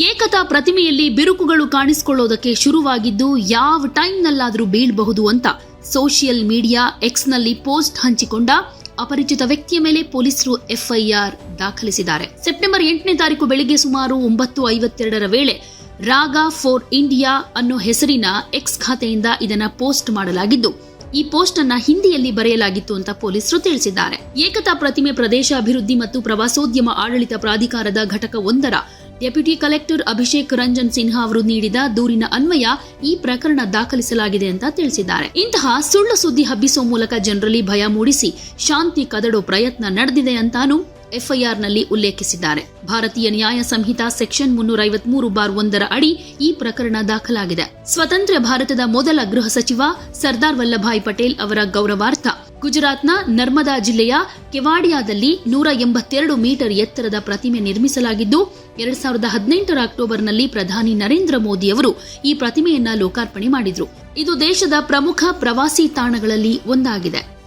ಏಕತಾ ಪ್ರತಿಮೆಯಲ್ಲಿ ಬಿರುಕುಗಳು ಕಾಣಿಸಿಕೊಳ್ಳೋದಕ್ಕೆ ಶುರುವಾಗಿದ್ದು, ಯಾವ ಟೈಮ್ನಲ್ಲಾದರೂ ಬೀಳಬಹುದು ಅಂತ ಸೋಷಿಯಲ್ ಮೀಡಿಯಾ ಎಕ್ಸ್ನಲ್ಲಿ ಪೋಸ್ಟ್ ಹಂಚಿಕೊಂಡ ಅಪರಿಚಿತ ವ್ಯಕ್ತಿಯ ಮೇಲೆ ಪೊಲೀಸರು ಎಫ್ಐಆರ್ ದಾಖಲಿಸಿದ್ದಾರೆ. ಸೆಪ್ಟೆಂಬರ್ ಎಂಟನೇ ತಾರೀಕು ಬೆಳಿಗ್ಗೆ ಸುಮಾರು ಒಂಬತ್ತು ಐವತ್ತೆರಡರ ವೇಳೆ ರಾಗ ಫಾರ್ ಇಂಡಿಯಾ ಅನ್ನೋ ಹೆಸರಿನ ಎಕ್ಸ್ ಖಾತೆಯಿಂದ ಇದನ್ನ ಪೋಸ್ಟ್ ಮಾಡಲಾಗಿದ್ದು, ಈ ಪೋಸ್ಟ್ ಅನ್ನ ಹಿಂದಿಯಲ್ಲಿ ಬರೆಯಲಾಗಿತ್ತು ಅಂತ ಪೊಲೀಸರು ತಿಳಿಸಿದ್ದಾರೆ. ಏಕತಾ ಪ್ರತಿಮೆ ಪ್ರದೇಶ ಅಭಿವೃದ್ಧಿ ಮತ್ತು ಪ್ರವಾಸೋದ್ಯಮ ಆಡಳಿತ ಪ್ರಾಧಿಕಾರದ ಘಟಕ ಒಂದರ ಡೆಪ್ಯೂಟಿ ಕಲೆಕ್ಟರ್ ಅಭಿಷೇಕ್ ರಂಜನ್ ಸಿನ್ಹಾ ಅವರು ನೀಡಿದ ದೂರಿನ ಅನ್ವಯ ಈ ಪ್ರಕರಣ ದಾಖಲಿಸಲಾಗಿದೆ ಅಂತ ತಿಳಿಸಿದ್ದಾರೆ. ಇಂತಹ ಸುಳ್ಳು ಸುದ್ದಿ ಹಬ್ಬಿಸುವ ಮೂಲಕ ಜನರಲ್ಲಿ ಭಯ ಮೂಡಿಸಿ ಶಾಂತಿ ಕದಡೋ ಪ್ರಯತ್ನ ನಡೆದಿದೆ ಅಂತಾನೂ ಎಫ್ಐಆರ್ನಲ್ಲಿ ಉಲ್ಲೇಖಿಸಿದ್ದಾರೆ. ಭಾರತೀಯ ನ್ಯಾಯ ಸಂಹಿತಾ ಸೆಕ್ಷನ್ ಮುನ್ನೂರ ಐವತ್ಮೂರು ಬಾರ್ ಒಂದರ ಅಡಿ ಈ ಪ್ರಕರಣ ದಾಖಲಾಗಿದೆ. ಸ್ವತಂತ್ರ ಭಾರತದ ಮೊದಲ ಗೃಹ ಸಚಿವ ಸರ್ದಾರ್ ವಲ್ಲಭಾಯ್ ಪಟೇಲ್ ಅವರ ಗೌರವಾರ್ಥ ಗುಜರಾತ್ನ ನರ್ಮದಾ ಜಿಲ್ಲೆಯ ಕೆವಾಡಿಯಾದಲ್ಲಿ ನೂರ ಎಂಬತ್ತೆರಡು ಮೀಟರ್ ಎತ್ತರದ ಪ್ರತಿಮೆ ನಿರ್ಮಿಸಲಾಗಿದ್ದು, ಎರಡ್ ಸಾವಿರದ ಹದಿನೆಂಟರ ಅಕ್ಟೋಬರ್ನಲ್ಲಿ ಪ್ರಧಾನಿ ನರೇಂದ್ರ ಮೋದಿ ಅವರು ಈ ಪ್ರತಿಮೆಯನ್ನ ಲೋಕಾರ್ಪಣೆ ಮಾಡಿದ್ರು. ಇದು ದೇಶದ ಪ್ರಮುಖ ಪ್ರವಾಸಿ ತಾಣಗಳಲ್ಲಿ ಒಂದಾಗಿದೆ.